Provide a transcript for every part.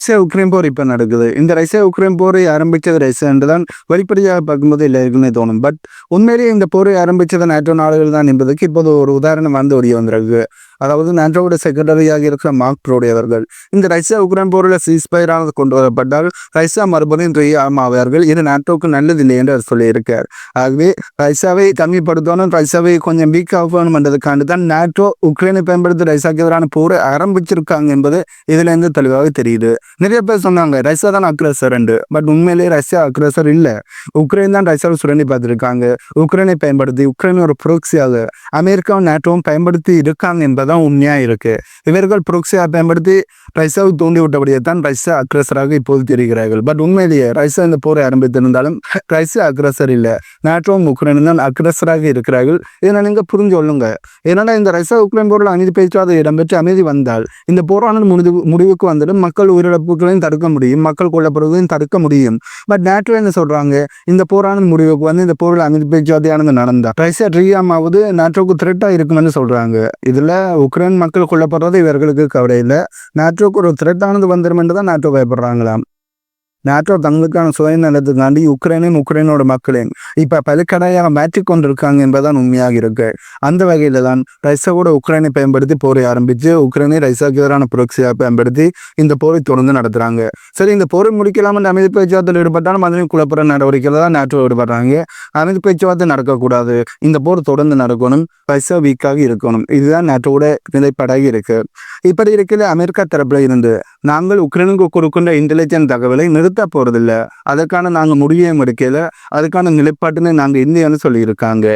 Russia Ukraine போர் இப்போ நடக்குது. இந்த ரஷ்யா உக்ரைன் போரை ஆரம்பித்தது ரஷ்யா என்று தான் வெளிப்படையாக பார்க்கும்போது எல்லாருக்குமே தோணும். பட் உண்மையிலேயே இந்த போரை ஆரம்பித்தது நாட்டோ நாடுகள் தான் என்பதற்கு இப்போது ஒரு உதாரணம் வந்து ஒடிய வந்திருக்கு. அதாவது நாட்டோட செக்ரட்டரியாக இருக்கிற மார்க் ப்ரோடி அவர்கள் இந்த ரஷ்யா உக்ரைன் போரில் சீஸ்பயரானது கொண்டு வரப்பட்டால் ரஷ்யா மறுபடியும் ரியாம் ஆவார்கள். இது நாட்டோவுக்கு நல்லதில்லை என்று அவர் சொல்லியிருக்கார். ஆகவே ரஷ்யாவை கம்மிப்படுத்தணும் ரஷ்யாவை கொஞ்சம் வீக் ஆகணும் என்றதுக்காண்டு தான் நாட்டோ உக்ரைனை பயன்படுத்தி ரஷ்யாவுக்கு எதிரான போரை ஆரம்பிச்சிருக்காங்க என்பது இதுல இருந்து தெளிவாக தெரியுது. நிறைய பேர் சொன்னாங்க ரஷ்யா தான் அக்ரஸர் என்று. பட் உண்மையிலேயே ரஷ்யா அக்ரஸர் இல்லை. உக்ரைன் தான் ரஷ்யாவை சுரண்டி பார்த்துருக்காங்க. உக்ரைனை பயன்படுத்தி உக்ரைன் ஒரு புரோக்சியாக அமெரிக்காவும் நாட்டோவும் பயன்படுத்தி இருக்காங்க தான் உண்மையாக இருக்குது இவர்கள் புரோக்ஸியாக பயன்படுத்தி ரஷ்யாவை தூண்டி விட்டபடியே தான் ரஷ்யா அக்ரஸராக இப்போது தெரிகிறார்கள். பட் உண்மையிலேயே ரஷ்யா இந்த போரை ஆரம்பித்திருந்தாலும் ரஷ்யா அக்ரஸர் இல்லை. நேட்டோவும் உக்ரைனும் தான் அக்ரஸராக இருக்கிறார்கள். இதனால் நீங்கள் புரிஞ்சு கொள்ளுங்க. ஏன்னா இந்த ரஷ்யா உக்ரைன் போரில் அமைதி பேச்சுவார்த்தை இடம்பெற்று அமைதி வந்தால் இந்த போரானது முடிவு முடிவுக்கு வந்தாலும் மக்கள் உயிரிழப்புகளையும் தடுக்க முடியும். மக்கள் கொல்லப்படுவதையும் தடுக்க முடியும். பட் நேட்டோ என்ன சொல்கிறாங்க இந்த போரானது முடிவுக்கு வந்து இந்த போரில் அமைதி பேச்சுவார்த்தையானது நடந்தால். ரஷ்யா ட்ரீயாமாவது நேட்டோவுக்கு த்ரெட்டாக இருக்குமென்னு சொல்கிறாங்க இதில் உக்ரைன் மக்கள் கொல்லப்படுறது இவர்களுக்கு கவலை இல்லை. நாட்டோக்கு ஒரு த்ரெட்டானது வந்துடும் என்று தான் நாட்டோ பயப்படுறாங்களாம். நாட்டோ தங்களுக்கான சுயநலத்துக்காண்டி உக்ரைனும் உக்ரைனோட மக்களையும் இப்ப பலுக்கடையாக மாற்றி கொண்டிருக்காங்க என்பதுதான் உண்மையாக இருக்கு. அந்த வகையில தான் ரஷ்யாவோட உக்ரைனை பயன்படுத்தி போரை ஆரம்பிச்சு உக்ரைனை ரஷ்யாவுக்கு எதிரான புரட்சியாக பயன்படுத்தி இந்த போரை தொடர்ந்து நடத்துறாங்க. சரி இந்த போரை முடிக்கலாம் என்று அமைதி பேச்சுவார்த்தையில் ஈடுபட்டாலும் அதனையும் குழப்பற நடவடிக்கையில் தான் நாட்டோ ஈடுபடுறாங்க. அமைதி பேச்சுவார்த்தை நடக்கக்கூடாது. இந்த போர் தொடர்ந்து நடக்கணும். ரஷ்யா வீக்காக இருக்கணும். இதுதான் நாட்டோட நிலைப்பாடாக இருக்கு. இப்படி இருக்கிற அமெரிக்கா தரப்புல இருந்து நாங்கள் உக்ரைனுக்கு கொடுக்கின்ற இன்டெலிஜென்ட் தகவலை நிறுத்த போறதில்ல. அதற்கான நாங்க முடிவையும் எடுக்கல. அதுக்கான நிலைப்பாட்டுன்னு நாங்க இந்தியான்னு சொல்லியிருக்காங்க.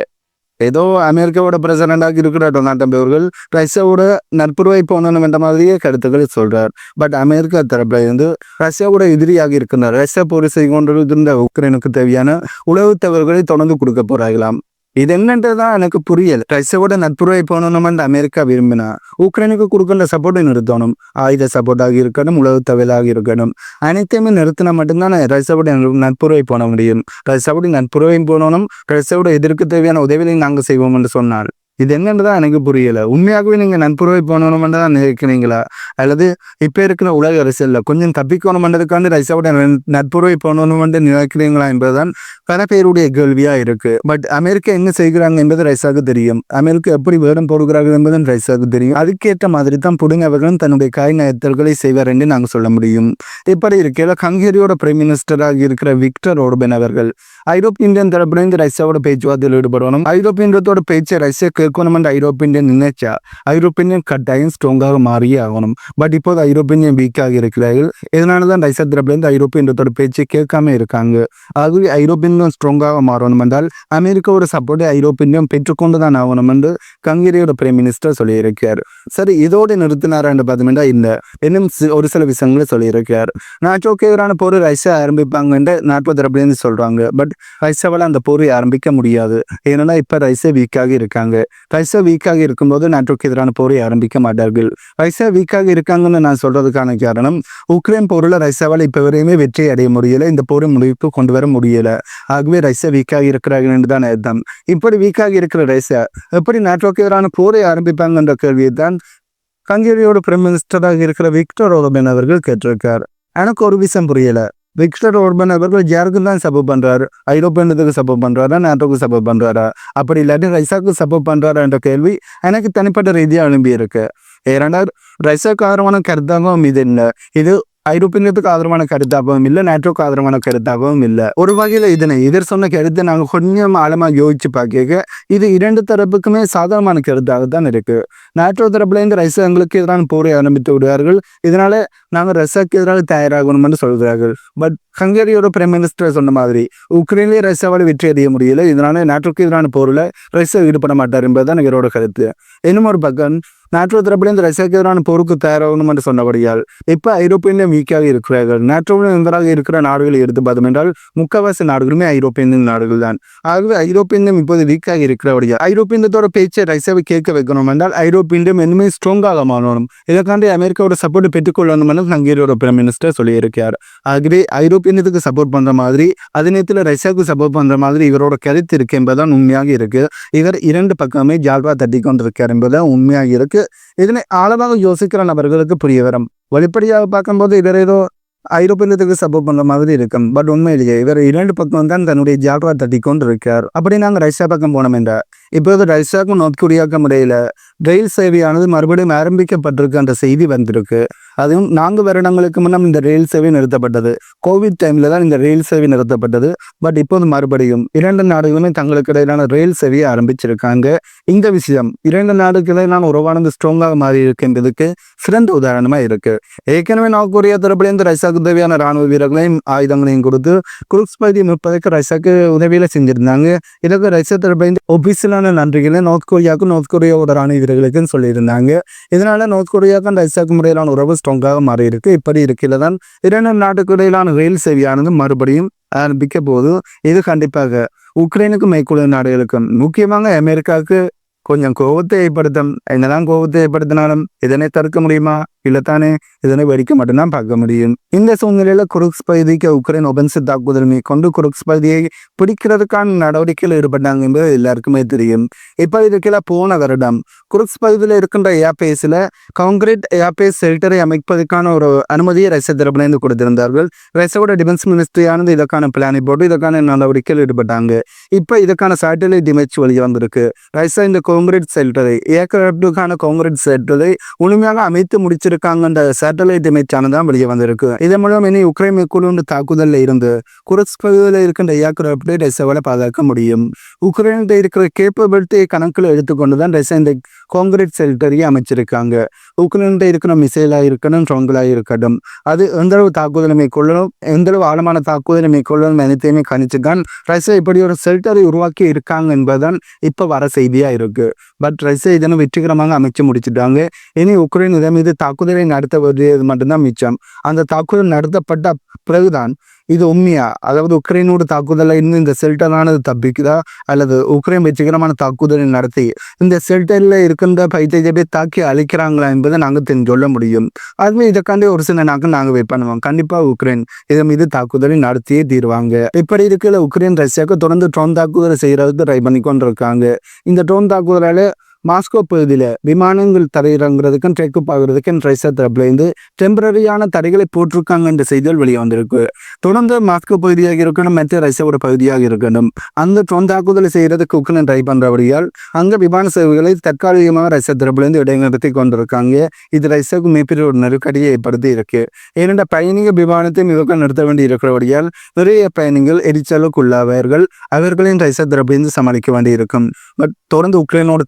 ஏதோ அமெரிக்காவோட பிரசிடண்டாக இருக்கிற டொனால்ட் ட்ரம்ப் அவர்கள். ரஷ்யாவோட நட்புறவை போனணும் என்ற மாதிரியே கருத்துக்களை சொல்றார். பட் அமெரிக்கா தரப்புல இருந்து ரஷ்யாவோட எதிரியாக இருக்கின்ற ரஷ்யா போர் செய்து கொண்டிருக்கின்ற உக்ரைனுக்கு தேவையான உளவு தகவல்களை தொடர்ந்து கொடுக்க போறாங்களாம். இது என்னன்றதுதான் எனக்கு புரியல ரஷ்யாவோட நட்புறவை போகணும்னு அமெரிக்கா விரும்பினா உக்ரைனுக்கு கொடுக்கின்ற சப்போர்ட்டை நிறுத்தணும் ஆயுத சப்போர்ட்டாக இருக்கணும் உளவு தவிலாக இருக்கணும் அனைத்தையுமே நிறுத்தினா மட்டும்தான் ரஷ்யாவோட நட்புறவை போன முடியும் ரஷ்யாவோட நட்புறவையும் போனோம் ரஷ்யாவோட எதிர்க்கு தேவையான உதவிகளையும் நாங்கள் செய்வோம் என்று சொன்னார் இது என்னன்றதான் எனக்கு புரியல. உண்மையாகவே நீங்க நட்புறவை போனணுமென்று தான் நினைக்கிறீங்களா? அல்லது இப்ப இருக்கிற உலக அரசியல்ல கொஞ்சம் தப்பிக்கணுமென்றதுக்காண்டு ரஷ்யாவோட நட்புறவை போனணுமென்று நினைக்கிறீங்களா என்பதுதான் பல பேருடைய கேள்வியா இருக்கு. பட் அமெரிக்கா என்ன செய்கிறாங்க என்பது ரைஸாக தெரியும். அமெரிக்கா எப்படி வேடம் போடுகிறார்கள் என்பதும் ரைஸாக தெரியும். அதுக்கேற்ற மாதிரி தான் புடுங்க அவர்களும் தன்னுடைய காய் நயத்தல்களை செய்வார் என்று நாங்கள் சொல்ல முடியும். இப்படி இருக்கையில ஹங்கேரியோட பிரைம் மினிஸ்டராக இருக்கிற விக்டர் ஓர்பன் அவர்கள் ஐரோப்பிய இந்தியன் தரப்பிலிருந்து ரஷ்யாவோட பேச்சுவார்த்தையில் ஈடுபடணும். ஐரோப்பிய இந்தியத்தோட பேச்சை ரஷ்யா கேட்கணும் என்று ஐரோப்பிய இந்தியன் நினைச்சா ஐரோப்பிய இந்தியன் கட்டாயம் ஸ்ட்ராங்காக மாறியே ஆகணும் பட் இப்போது ஐரோப்பியன் இந்தியன் வீக்காக இருக்கிறார்கள் இதனால தான் ரஷ்யா தரப்பிலிருந்து ஐரோப்பிய பேச்சு கேட்காம இருக்காங்க ஆகவே ஐரோப்பிய இந்தியன் ஸ்ட்ராங்காக மாறணும் என்றால் அமெரிக்காவோட சப்போர்ட்டை ஐரோப்பிய இந்தியன் பெற்றுக்கொண்டு தான் ஆகணும் என்று கங்கேரியோட பிரைம் மினிஸ்டர் சொல்லியிருக்கார் சரி இதோடு நிறுத்தினாரா என்று பார்த்தோம்னா இந்த இன்னும் சி- ஒரு சில விஷயங்களை சொல்லியிருக்கார் நாட்டோக்கு எதிரான போர் ரஷ்யா ஆரம்பிப்பாங்க என்று நாட்டோ தரப்புலேருந்து சொல்கிறாங்க பட் ரஷ்யாவால் அந்த போரை ஆரம்பிக்க முடியாது ஏன்னா இப்போ ரஷ்யா வீக்காக இருக்காங்க பைசா வீக்காக இருக்கும்போது நாட்டோக்கு எதிரான போரை ஆரம்பிக்க மாட்டார்கள். ரஷ்யா வீக்காக இருக்காங்கன்னு நான் சொல்றதுக்கான காரணம் உக்ரைன் போரில் ரஷ்யாவால் இப்போ வரையுமே வெற்றி அடைய முடியல இந்த போரை முடிவுக்கு கொண்டு வர முடியல. ஆகவே ரஷ்யா வீக்காக இருக்கிறார்கள் என்று தான் அர்த்தம். இப்படி வீக்காக இருக்கிற ரஷ்யா எப்படி நாட்டோக்கு எதிரான போரை ஆரம்பிப்பாங்கன்ற கேள்வியை தான் ஹங்கேரியோட பிரைம் மினிஸ்டராக இருக்கிற விக்டர் ஓர்பன் அவர்கள் கேட்டிருக்கார். எனக்கு ஒரு விஷயம் புரியல. விக்டர் ஓர்பன் அவர்கள் யாருக்கு தான் சப்போர்ட் பண்றாரு ஐரோப்பியனுக்கு சப்போர்ட் பண்றாரா நேட்டோக்கு சப்போர்ட் பண்றாரா? அப்படி இல்லாட்டி ரைசாக்கு சப்போர்ட் பண்றாரா என்ற கேள்வி எனக்கு தனிப்பட்ட ரீதியாக எழும்பி இருக்கு ஏனென்றால் ரைசாக்கு ஆதரவான கருத்தாகவும் இது இல்லை. இது ஐரோப்பியத்துக்கு ஆதரவான கருத்தாகவும் இல்லை நேட்டோக்கு ஆதரவான கருத்தாகவும் இல்லை. ஒரு வகையில் இதனை எதிர் சொன்ன கருத்தை நாங்கள் கொஞ்சம் ஆழமாக யோசிச்சு பார்க்க இது இரண்டு தரப்புக்குமே சாதாரணமான கருத்தாக தான் இருக்கு. நேட்டோ தரப்புலேருந்து ரஷ்யா எங்களுக்கு எதிரான போரை ஆரம்பித்து விடுவார்கள். இதனால நாங்கள் ரஷ்யாவுக்கு எதிராக தயாராகணும்னு சொல்கிறார்கள் பட் ஹங்கேரியோட பிரைம் மினிஸ்டர் சொன்ன மாதிரி உக்ரைன்லேயே ரஷ்யாவால் வெற்றி அடைய முடியல. இதனால நேட்டோக்கு எதிரான போரில் ரஷ்யா ஈடுபட மாட்டார் என்பதுதான் எங்களோட கருத்து. இன்னும் ஒரு பக்கம் நாட்டோ தரப்புலேருந்து ரஷ்யாவுக்கு எதிரான போருக்கு தயாராகணும் என்று சொன்னபடியால் இப்போ ஐரோப்பியன் வீக்காக இருக்கிறார்கள். நேட்டோவில் எதிராக இருக்கிற நாடுகளை எடுத்து பார்த்தோம் என்றால் முக்கால்வாசி நாடுகளுமே ஐரோப்பியன் நாடுகள் தான். ஆகவே ஐரோப்பியம் இப்போது வீக்காக இருக்கிறபடியால் ஐரோப்பியத்தோட பேச்சை ரஷ்யாவை கேட்க வைக்கணும் என்றால் ஐரோப்பியம் இன்னுமே ஸ்ட்ராங்காக மாறணும். இதற்காண்டி அமெரிக்காவோட சப்போர்ட் பெற்றுக்கொள்ளணும் என்று ஹங்கேரியோட பிரைம் மினிஸ்டர் சொல்லியிருக்கிறார். ஆகவே ஐரோப்பியத்துக்கு சப்போர்ட் பண்ணுற மாதிரி அதே நேரத்தில் ரஷ்யாவுக்கு சப்போர்ட் பண்ணுற மாதிரி இவரோட கருத்து இருக்கு என்பதுதான் உண்மையாக இருக்கு. இவர் இரண்டு பக்கமே ஜால்வா தட்டி கொண்டிருக்கார் என்பதுதான் உண்மையாக இருக்கு. இதனை ஆழமாக யோசிக்கிற நபர்களுக்கு புரிய வரும் வெளிப்படையாக பார்க்கும்போது இவர் ஏதோ ஐரோப்பியத்துக்கு சப்போர்ட் பண்ணுற மாதிரி இருக்கும் பட் உண்மையிலேயே இவர் இரண்டு பக்கம் தான் தன்னுடைய ஜால்ரா தட்டி கொண்டு இருக்கார் அப்படி நாங்க ரஷ்யா பக்கம் போனோம் என்றா இப்போது ரஷ்யாவுக்கும் நோர்த் கொரியாவுக்கும் முறையில் ரயில் சேவையானது மறுபடியும் ஆரம்பிக்கப்பட்டிருக்கு என்ற செய்தி வந்திருக்கு. அதுவும் நான்கு வருடங்களுக்கு முன்னம் இந்த ரயில் சேவை நிறுத்தப்பட்டது. கோவிட் டைம்ல தான் இந்த ரயில் சேவை நிறுத்தப்பட்டது. பட் இப்போது மறுபடியும் இரண்டு நாடுகளுமே தங்களுக்கு இடையிலான ரயில் சேவையை ஆரம்பிச்சிருக்காங்க. இந்த விஷயம் இரண்டு நாடுக்கு இடையிலான உறவானது ஸ்ட்ராங்காக மாறி இருக்கின்றதுக்கு சிறந்த உதாரணமா இருக்கு. ஏற்கனவே நார்த் கொரியா தரப்புலேருந்து ரஷ்யாவுக்கு உதவியான ராணுவ வீரர்களையும் ஆயுதங்களையும் கொடுத்து குருக்ஸ் பகுதி முப்பதுக்கு ரஷ்யாவுக்கு உதவியில செஞ்சிருந்தாங்க. இதற்கு ரஷ்யா தரப்புலேருந்து ஒபிஷியலான நன்றிகளை நார்த் கொரியாவுக்கும் நார்த் கொரியாவோட ராணுவ வீரர்களுக்கும் சொல்லியிருந்தாங்க. இதனால நார்த் கொரியாவுக்கும் ரஷ்யாவுக்கும் இடையிலான உறவு ஸ்ட்ராங்காக மாறி இருக்கு இப்படி இருக்கையில் தான் இரண்டு நாட்டுக்கு இடையிலான ரயில் சேவையானது மறுபடியும் ஆரம்பிக்க போது இது கண்டிப்பாக உக்ரைனுக்கும் மேற்குள்ள நாடுகளுக்கும் முக்கியமாக அமெரிக்காவுக்கு கொஞ்சம் கோபத்தை ஏற்படுத்தும். என்னதான் கோபத்தை ஏற்படுத்தினாலும் இதனை தடுக்க முடியுமா? இல்லத்தானே இதனை வெடிக்க மட்டும்தான் பார்க்க முடியும் இந்த சூழ்நிலையில குருக்ஸ் பகுதிக்கு உக்ரைன் ஒபன்சி தாக்குதல் மேற்கொண்டு குருக்ஸ் பகுதியை பிடிக்கிறதுக்கான நடவடிக்கையில் ஈடுபட்டாங்க என்பது எல்லாருக்குமே தெரியும் இப்போ இதுக்கில போன வருடம் குருக்ஸ் பகுதியில் இருக்கின்ற ஏர்பேஸில் காங்கிரீட் ஏர்பேஸ் ஷெல்டரை அமைப்பதற்கான ஒரு அனுமதியை ரஷ்ய தரப்பிலிருந்து கொடுத்திருந்தார்கள் ரஷ்யாவோட டிஃபென்ஸ் மினிஸ்ட்ரியானது இதற்கான பிளானை போட்டு இதற்கான நடவடிக்கையில் ஈடுபட்டாங்க இப்போ இதுக்கான சேட்டலைட் இமேஜ் வெளியே வந்திருக்கு ரஷ்யா இந்த காங்கிரீட் ஷெல்டரை ஏர்கிராஃப்டுக்கான காங்கிரீட் ஷெல்டரை முழுமையாக அமைத்து இருக்காங்க. முடிச்சிருக்காங்கன்ற சேட்டலைட் இமேஜ் தான் வெளியே வந்திருக்கு. இதன் மூலம் இனி உக்ரைன் மேற்கொண்டு தாக்குதலில் இருந்து குரஸ் பகுதியில் இருக்கின்ற ஏர்கிராஃப்டை ரஷ்யாவால் பாதுகாக்க முடியும். உக்ரைன்கிட்ட இருக்கிற கேப்பபிலிட்டியை கணக்கில் எடுத்துக்கொண்டு தான் ரஷ்யா இந்த காங்கிரீட் செல்டரியை அமைச்சிருக்காங்க. உக்ரைன்கிட்ட இருக்கிற மிசைலாக இருக்கணும் ட்ரோங்கலாக இருக்கட்டும் அது எந்தளவு தாக்குதலை மேற்கொள்ளணும் எந்தளவு ஆழமான தாக்குதலை மேற்கொள்ளணும் அனைத்தையுமே கணிச்சுதான் ரஷ்யா இப்படி ஒரு செல்டரை உருவாக்கி இருக்காங்க என்பதுதான் இப்போ வர செய்தியாக இருக்குது பட் ரஷ்யா இதனை வெற்றிகரமாக அமைச்சு முடிச்சுட்டாங்க. இனி உக்ரைன் இதன் மீது தாக்குதல் நடத்த வேண்டியது மட்டும்தான் மிச்சம். அந்த தாக்குதல் நடத்தப்பட்ட பிறகுதான் இது உண்மையா? அதாவது உக்ரைனோட தாக்குதலில் இன்னும் இந்த செல்டரானது தப்பிக்குதா? அல்லது உக்ரைன் வெற்றிகரமான தாக்குதலை நடத்தி இந்த செல்டரில் இருக்கின்ற பைத்தியத்தை தாக்கி அழிக்கிறாங்களா என்பதை நாங்கள் தெரிஞ்சு சொல்ல முடியும். அதுவே இதற்காண்டி ஒரு சில நாட்கள் நாங்கள் வெயிட் பண்ணுவோம். கண்டிப்பாக உக்ரைன் இதன் மீது தாக்குதலை நடத்தியே தீருவாங்க. இப்படி இருக்கிற உக்ரைன் ரஷ்யாவுக்கு தொடர்ந்து ட்ரோன் தாக்குதலை செய்கிறதுக்கு ட்ரை பண்ணி கொண்டு இருக்காங்க இந்த ட்ரோன் தாக்குதலால மாஸ்கோ பகுதியில் விமானங்கள் தரையிறங்குறதுக்கும் டேக்கப் ஆகுறதுக்கும் ரஷ்யா தரப்புலேருந்து டெம்பரரியான தடைகளை போட்டிருக்காங்க என்ற செய்திகள் வெளியே வந்திருக்கு. தொடர்ந்து மாஸ்கோ பகுதியாக இருக்கணும் மற்ற ரஷ்யாவோட பகுதியாக இருக்கணும். அந்த ட்ரோன் தாக்குதலை செய்யறதுக்கு உக்ரைன் ட்ரை பண்ணுறபடியால் அங்கே விமான சேவைகளை தற்காலிகமாக ரஷ்யா தரப்புலேருந்து இடைநிறுத்தி கொண்டிருக்காங்க. இது ரஷ்யாவுக்கு மிகப்பெரிய ஒரு நெருக்கடியை ஏற்படுத்தி இருக்கு. ஏனென்ற பயணிக விமானத்தை மிக நிறுத்த வேண்டி இருக்கிறபடியால் நிறைய பயணிகள் எரிச்சலுக்கு அவர்களின் ரஷ்யா தரப்புலேருந்து சமாளிக்க வேண்டி இருக்கும் பட் தொடர்ந்து உக்ரைனோட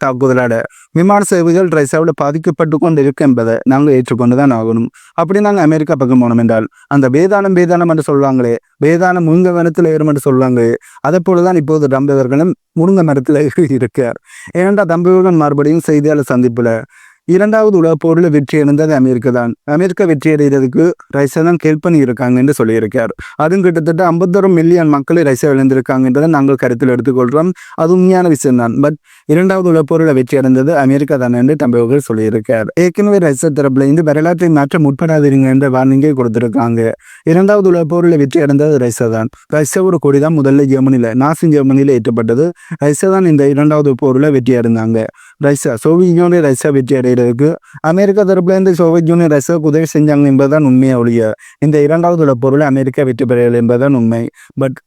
தாக்குதலால விமான சேவைகள் ரஷ்யாவில் பாதிக்கப்பட்டு கொண்டு இருக்கு என்பதை நாங்கள் ஏற்றுக்கொண்டு தான் ஆகணும். அப்படி நாங்கள் அமெரிக்கா பக்கம் போனோம் என்றால் அந்த வேதாளம் வேதாளம் என்று சொல்லுவாங்களே வேதாளம் முருங்க மரத்தில் ஏறும் என்று சொல்லுவாங்களே அதை போலதான் இப்போது டம்பவர்களும் முருங்க மரத்தில் இருக்கார் ஏனென்றால் தம்பவர்கள் மறுபடியும் செய்தியாளர் சந்திப்புல இரண்டாவது உலக போரில் வெற்றி அடைந்தது அமெரிக்கா தான். அமெரிக்கா வெற்றி அடைகிறதுக்கு ரஷ்யா தான் ஹெல்ப் பண்ணி இருக்காங்க என்று சொல்லியிருக்கார். அதுவும் கிட்டத்தட்ட ஐம்பத்தொரு மில்லியன் மக்கள் ரஷ்யா விளைந்திருக்காங்கன்றதை நாங்கள் கருத்தில் எடுத்துக்கொள்கிறோம். அது உண்மையான விஷயம் தான் பட் இரண்டாவது உலக போரில் வெற்றி அடைந்தது அமெரிக்கா தான் என்று தம்பவர்கள் சொல்லியிருக்கார். ஏற்கனவே ரஷ்யா தரப்புல இருந்து வரலாற்றை மாற்ற முற்படாதீங்க என்ற வார்னிங்கை கொடுத்திருக்காங்க. இரண்டாவது உலக போரில் வெற்றி அடைந்தது ரஷ்யா தான். ரஷ்யா ஒரு கொடி தான் முதல்ல ஜெர்மனியில் நாசி ஜெர்மனியில் ஏற்றப்பட்டது. ரஷ்யா தான் இந்த இரண்டாவது போரில் வெற்றி அடைந்தாங்க. ரஷ்யா சோவியத் யூனியன் ரஷ்யா வெற்றி சைடு இருக்கு அமெரிக்கா தரப்புலேருந்து சோவியத் யூனியன் ரஷ்யாவுக்கு உதவி செஞ்சாங்க என்பதுதான் உண்மையை ஒழிய இந்த இரண்டாவது பொருள் அமெரிக்கா வெற்றி பெறவில்லை என்பதுதான் உண்மை பட்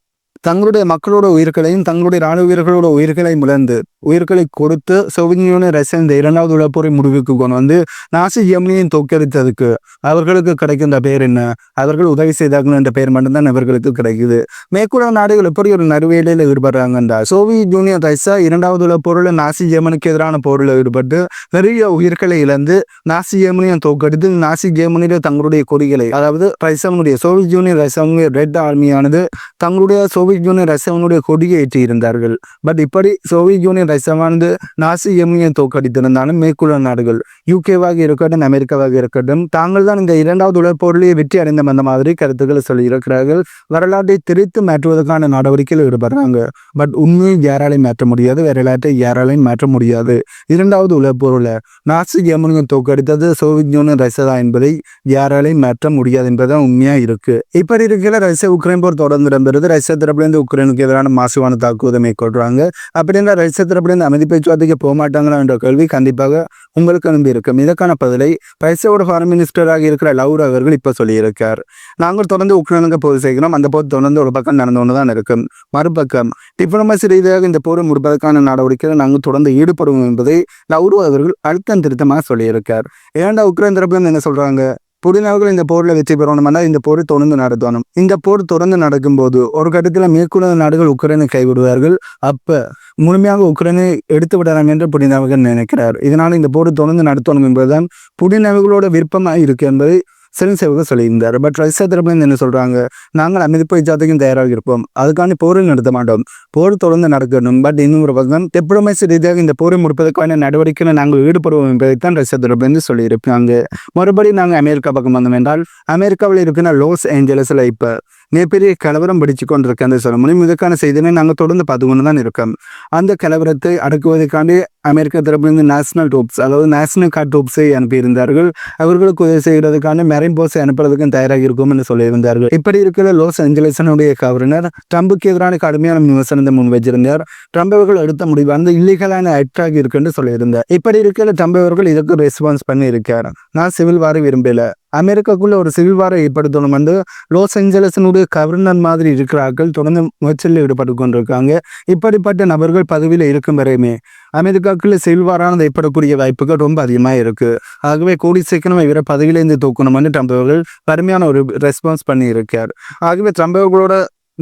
தங்களுடைய மக்களோட உயிர்களையும் தங்களுடைய ராணுவ வீரர்களோட உயிர்களை முழந்து உயிர்களை கொடுத்து சோவியத் யூனியன் ரஷ்யா இந்த இரண்டாவது உலகப்போரை முடிவுக்கு கொண்டு வந்து நாசி ஜெர்மனியை தோற்கடித்ததுக்கு அவர்களுக்கு கிடைக்கின்ற பெயர் என்ன? அவர்கள் உதவி செய்தார்கள் என்ற பெயர் மட்டும்தான் அவர்களுக்கு கிடைக்குது. மேற்கூட நாடுகள் எப்படி ஒரு நறுவேலையில் ஈடுபடுறாங்கன்றா. சோவியத் யூனியன் ரஷ்யா இரண்டாவது உலக போரில் நாசி ஜெர்மனிக்கு எதிரான போரில் ஈடுபட்டு நிறைய உயிர்களை இழந்து நாசி ஜெர்மனியை தோற்கடித்து நாசி ஜெர்மனியில் தங்களுடைய கொடிகளை அதாவது ரஷ்யாவுடைய சோவியத் யூனியன் ரஷ்யாவுடைய ரெட் ஆர்மியானது தங்களுடைய சோவியத் யூனியன் ரஷ்யாவினுடைய கொடியை ஏற்றி இருந்தார்கள் பட் இப்படி சோவியத் யூனியன் ரஷ்யாவானது நாசி ஜெர்மனியை தோற்கடித்திருந்தாலும் மேற்குள்ள நாடுகள் யூகேவாக இருக்கட்டும் அமெரிக்காவாக இருக்கட்டும் தாங்கள் தான் இந்த இரண்டாவது உலக போரிலேயே வெற்றி அடைந்த அந்த மாதிரி கருத்துக்களை சொல்லியிருக்கிறார்கள். வரலாற்றை திரித்து மாற்றுவதற்கான நடவடிக்கையில் ஈடுபடுறாங்க. பட் உண்மையை யாராலையும் மாற்ற முடியாது வரலாற்றை யாராலையும் மாற்ற முடியாது. இரண்டாவது உலக போரில் நாசி ஜெர்மனியை தோற்கடித்தது சோவியத் யூனியன் ரஷ்யா தான் என்பதை யாராலையும் மாற்ற முடியாது என்பதுதான் உண்மையா இருக்கு. இப்படி இருக்கிற ரஷ்யா உக்ரைன் போர் தொடர்ந்து இடம்பெறுது. ரஷ்யா தரப்புல தரப்புலேருந்து உக்ரைனுக்கு எதிரான மாசுவான தாக்குவதை மேற்கொள்றாங்க. அப்படின்னா ரஷ்ய தரப்புலேருந்து அமைதி பேச்சுவார்த்தைக்கு போக மாட்டாங்களா என்ற கேள்வி கண்டிப்பாக உங்களுக்கு அனுப்பி இருக்கும். இதற்கான பதிலை ரஷ்யாவோட ஃபாரின் மினிஸ்டராக இருக்கிற லவுர் அவர்கள் இப்போ சொல்லியிருக்கார். நாங்கள் தொடர்ந்து உக்ரைனுக்கு போர் செய்கிறோம். அந்த போர் தொடர்ந்து ஒரு பக்கம் நடந்து ஒன்று தான் இருக்கும். மறுபக்கம் டிப்ளமசி ரீதியாக இந்த போரை முடிப்பதற்கான நடவடிக்கையில் நாங்கள் தொடர்ந்து ஈடுபடுவோம் என்பதை லவ்ரோ அவர்கள் அழுத்தம் திருத்தமாக சொல்லியிருக்கார். ஏன்டா உக்ரைன் தரப்புலேருந்து என்ன சொல்கிறாங்க புரிந்தவர்கள் இந்த போரில் வெற்றி பெறணும்னா இந்த போரை தொடர்ந்து நடத்தணும். இந்த போர் தொடர்ந்து நடக்கும்போது ஒரு கட்டத்தில் மேற்குள்ள நாடுகள் உக்ரைனை கைவிடுவார்கள். அப்போ முழுமையாக உக்ரைனை எடுத்து விடலாம் என்று புரிந்தவர்கள் நினைக்கிறார். இதனால் இந்த போர் தொடர்ந்து நடத்தணும் என்பதுதான் புரிந்தவர்களோட விருப்பமாக இருக்கு என்பதை செலின்சேவக சொல்லியிருந்தார். பட் ரஷ்யா தரப்புல என்ன சொல்கிறாங்க நாங்கள் அமைதி பேச்சுவார்த்தைக்கும் தயாராக இருப்போம். அதுக்காண்டி போரில் நடத்த மாட்டோம். போர் தொடர்ந்து நடக்கணும். பட் இன்னும் ஒரு பக்கம் டிப்ளமேசி ரீதியாக இந்த போரை முடிப்பதற்கான நடவடிக்கையில் நாங்கள் ஈடுபடுவோம் என்பதைத்தான் ரஷ்யா தரப்புலேருந்து சொல்லியிருப்பாங்க. மறுபடியும் நாங்கள் அமெரிக்கா பக்கம் வந்தோம் என்றால் அமெரிக்காவில் இருக்கிற லாஸ் ஏஞ்சலஸில் இப்போ மிகப்பெரிய கலவரம் பிடிச்சு கொண்டிருக்கேன் சொல்ல முடியும் இதற்கான செய்தியினை நாங்கள் தொடர்ந்து பார்த்து கொண்டு தான் இருக்கோம். அந்த கலவரத்தை அடக்குவதற்காண்டி அமெரிக்க தரப்பிலிருந்து நேஷனல் டூப்ஸ் அதாவது நேஷனல் கார்ட் டூப்ஸை அனுப்பியிருந்தார்கள். அவர்களுக்கு உதவி செய்கிறதுக்கான மெரைன் போஸை அனுப்புறதுக்கும் தயாராக இருக்கும் என்று சொல்லியிருந்தார்கள். இப்படி இருக்கிற லாஸ் ஏஞ்சலிசனுடைய கவர்னர் ட்ரம்புக்கு எதிரான கடுமையான விமர்சனத்தை முன் வச்சிருந்தார் ட்ரம்ப் அவர்கள் எடுத்த முடிவானது இல்லீகலான ஆக்டாக இருக்குன்னு சொல்லியிருந்தார். இப்படி இருக்கிற ட்ரம்ப் அவர்கள் இதுக்கு ரெஸ்பான்ஸ் பண்ணி இருக்கார் நான் சிவில் வார விரும்பல. அமெரிக்காக்குள்ள ஒரு சிவில் வாரம் ஏற்படுத்தணும் வந்து லாஸ் ஏஞ்சலஸினுடைய கவர்னர் மாதிரி இருக்கிறார்கள். தொடர்ந்து முயற்சியில் ஈடுபட்டு கொண்டிருக்காங்க. இப்படிப்பட்ட நபர்கள் பதவியில் இருக்கும் வரையுமே அமெரிக்காக்குள்ள சிவில் வாரானது ஏற்படக்கூடிய வாய்ப்புகள் ரொம்ப அதிகமாக இருக்குது ஆகவே கூடி சீக்கிரம் இவரை பதவியிலேருந்து தூக்கணும்னு ட்ரம்ப் அவர்கள் கடுமையான ஒரு ரெஸ்பான்ஸ் பண்ணி இருக்கார் ஆகவே ட்ரம்ப் அவர்களோட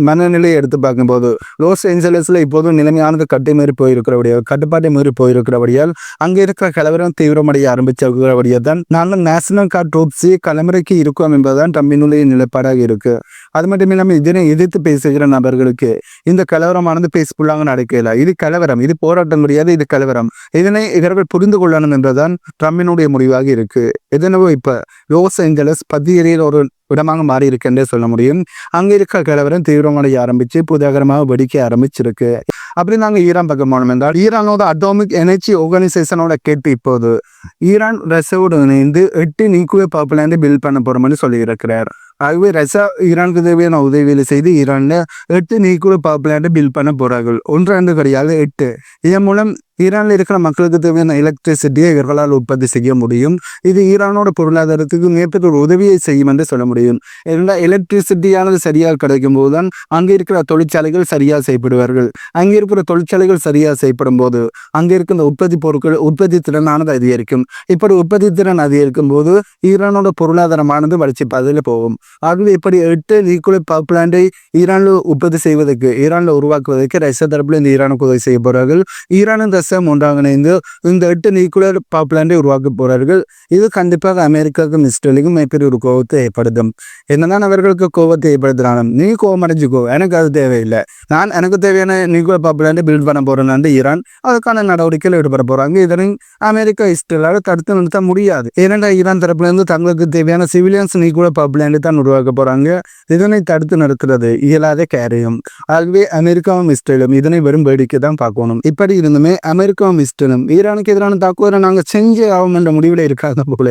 மனநிலையை எடுத்து பார்க்கும்போது லோஸ் ஏஞ்சலஸில் இப்போதும் நிலைமையானது கட்டு மீறி போயிருக்கிறபடியால் கட்டுப்பாட்டை மீறி போயிருக்கிறபடியால் அங்கே இருக்கிற கலவரம் தீவிரமடைய ஆரம்பிச்சிருக்கிறபடியாக தான் நாங்கள் நேஷனல் கார்ட் ட்ரூப்ஸி கலமுறைக்கு இருக்கும் என்பதுதான் தம்பினுடைய நிலைப்பாடாக இருக்கு. அது மட்டும் இல்லாமல் இதனை எதிர்த்து பேசுகிற நபர்களுக்கு இந்த கலவரமானது பேசிக்குள்ளாங்க நடக்கல. இது கலவரம் இது போராட்டம் கிடையாது இது கலவரம். இதனை இவர்கள் புரிந்து கொள்ளணும் என்பதுதான் ட்ரம்பினுடைய முடிவாக இருக்கு. எதனவோ இப்ப லோஸ் ஏஞ்சலஸ் பதியறையில் ஒரு இடமாக மாறி இருக்குன்றே சொல்ல முடியும். அங்க இருக்க கலவரம் தீவிரமடைய ஆரம்பிச்சு புதகரமாக வெடிக்க ஆரம்பிச்சிருக்கு. அப்படி நாங்கள் ஈரான் பக்கம் போனோம் என்றால் ஈரானோட அட்டாமிக் எனர்ஜி ஆர்கனைசேஷனோட கேட்டு இப்போது ஈரான் ரஷ்யாவோடு இணைந்து எட்டு நியூக்ளியர் பவர் பிளான்ட் பில்ட் பண்ண போறோம்னு சொல்லியிருக்கிறார். ஆகவே ரஷ்யா ஈரானுக்கு தேவையான உதவிகளை செய்து ஈரானில் எட்டு நியூக்ளியர் பவர் பிளான்ட் பில்ட் பண்ண போறார்கள். ஒன்று ரெண்டு கிடையாது எட்டு. இதன் மூலம் ஈரானில் இருக்கிற மக்களுக்கு தேவையான எலக்ட்ரிசிட்டியை இவர்களால் உற்பத்தி செய்ய முடியும். இது ஈரானோட பொருளாதாரத்துக்கு மிகப்பெரிய ஒரு உதவியை செய்யும் என்று சொல்ல முடியும். ஏனென்றால் எலக்ட்ரிசிட்டியானது சரியாக கிடைக்கும் போதுதான் அங்கே இருக்கிற தொழிற்சாலைகள் சரியாக செய்யப்படுவார்கள் அங்கே இருக்கிற தொழிற்சாலைகள் சரியாக செய்யப்படும் போது அங்கே இருக்கிற உற்பத்தி பொருட்கள் உற்பத்தி திறனானது அதிகரிக்கும். இப்படி உற்பத்தி திறன் அதிகரிக்கும் போது ஈரானோட பொருளாதாரமானது வளர்ச்சி பாதையில் போகும். ஆகவே இப்படி எட்டு நியூக்ளியர் பவர் பிளான்ட்டை ஈரானில் உற்பத்தி செய்வதற்கு ஈரானில் உருவாக்குவதற்கு ரஷ்யா தரப்பில் இந்த ஈரானுக்கு உதவி செய்ய போறார்கள் ஈரானும் ரஷ்யாவும் ஒன்றாக இணைந்து இந்த எட்டு நியூக்ளியர் பவர் பிளான்டை உருவாக்க போறார்கள். இது கண்டிப்பாக அமெரிக்காவுக்கும் இஸ்ரேலுக்கும் மிகப்பெரிய ஒரு கோபத்தை ஏற்படுத்தும். என்னதான் அவர்களுக்கு கோபத்தை ஏற்படுத்துறாலும் நீ கோபம் அடைஞ்சுக்கோ எனக்கு அது தேவையில்லை. நான் எனக்கு தேவையான நியூக்ளியர் பவர் பிளான்டை பில்ட் பண்ண போறேன் ஈரான் அதுக்கான நடவடிக்கையில் ஈடுபட போறாங்க. இதனை அமெரிக்கா இஸ்ரேலால் தடுத்து நிறுத்த முடியாது. ஏனென்றா ஈரான் தரப்புல இருந்து தங்களுக்கு தேவையான சிவிலியன்ஸ் நியூக்ளியர் பவர் பிளான்ட் தான் உருவாக்க போறாங்க. இதனை தடுத்து நிறுத்துறது இயலாத கேரியம். ஆகவே அமெரிக்காவும் இஸ்ரேலும் இதனை வெறும் வேடிக்கை தான் பார்க்கணும். இப்படி இருந்துமே அமெரிக்காவும் இஸ்ரேலும் ஈரானுக்கு எதிரான தாக்குதலை நாங்கள் செஞ்சே ஆகும் என்ற முடிவில் இருக்காத போல.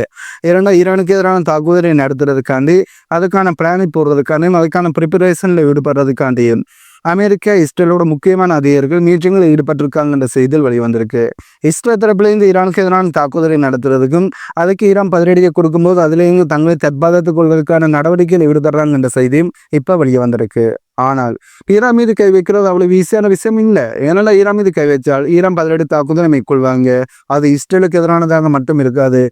ஏன்னா ஈரானுக்கு எதிரான தாக்குதலை நடத்துறதுக்காண்டி அதுக்கான பிளானை போடுறதுக்காண்டியும் அதுக்கான ப்ரிப்பரேஷனில் ஈடுபடுறதுக்காண்டியும் அமெரிக்கா இஸ்ரேலோட முக்கியமான அதிகாரிகள் மீட்டிங்கில் ஈடுபட்டிருக்காங்கன்ற செய்திகள் வெளிவந்திருக்கு. இஸ்ரேல் தரப்புலேருந்து ஈரானுக்கு எதிரான தாக்குதலை நடத்துறதுக்கும் அதுக்கு ஈரான் பதிலடியை கொடுக்கும்போது அதுலேயும் தங்களை தற்பாதத்துக் கொள்வதற்கான நடவடிக்கையில் ஈடுபடுறாங்கன்ற செய்தியும் இப்போ வெளியே வந்திருக்கு ஆனால் ஈரான் மீது கை வைக்கிறது அவ்வளவு ஈஸியான விஷயம் இல்லை. ஏன்னா ஈரான் மீது கை வச்சால் ஈரான் பதிலடி தாக்குதலை மேற்கொள்வாங்க அது இஸ்ரேலுக்கு எதிரானதாக மட்டும் இருக்காது.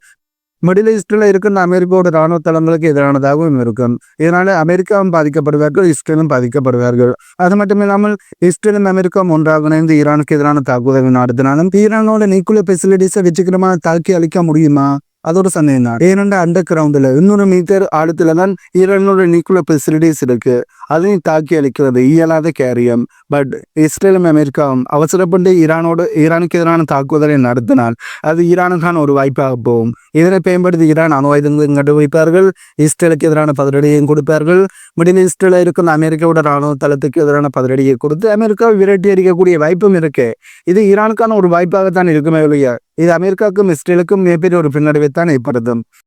மிடில் ஈஸ்டில் இருக்கிற அமெரிக்காவோட இராணுவ தளங்களுக்கு எதிரானதாகவும் இருக்கும். இதனால அமெரிக்காவும் பாதிக்கப்படுவார்கள் இஸ்ரேலும் பாதிக்கப்படுவார்கள். அது மட்டும் இல்லாமல் இஸ்ரேலும் அமெரிக்காவும் ஒன்றாக இணைந்து ஈரானுக்கு எதிரான தாக்குதல் நடத்தினாலும் ஈரானோட நியூக்ளியர் ஃபெசிலிட்டிஸை வெற்றிகரமாக தாக்கி அளிக்க முடியுமா? அது ஒரு சந்தேகம் தான் ஏனெண்டா அண்டர் கிரவுண்டில் இன்னொரு மீட்டர் ஆழத்தில் தான் ஈரானோட நியூக்ளியர் ஃபெசிலிட்டிஸ் இருக்கு அதையும் தாக்கி அளிக்கிறது இயலாத கேரியம். பட் இஸ்ரேலும் அமெரிக்காவும் அவசரப்பட்டு ஈரானோடு ஈரானுக்கு எதிரான தாக்குதலை நடத்தினால் அது ஈரானுக்கான ஒரு வாய்ப்பாக போகும் இதனை பயன்படுத்தி ஈரான் அணு ஆயுதங்களையும் கண்டுபிடிப்பார்கள் இஸ்ரேலுக்கு எதிரான பதிலடியையும் கொடுப்பார்கள். மிடில் ஈஸ்டில் இருக்கிற அமெரிக்காவோட ராணுவ தளத்துக்கு எதிரான பதிலடியை கொடுத்து அமெரிக்காவை விரட்டி அடிக்கக்கூடிய வாய்ப்பும் இருக்கு. இது ஈரானுக்கான ஒரு வாய்ப்பாகத்தான் இருக்குமே இல்லையா இது அமெரிக்காவுக்கும் இஸ்ரேலுக்கும் மிகப்பெரிய ஒரு பின்னடைவை தான் ஏற்படுத்தும்.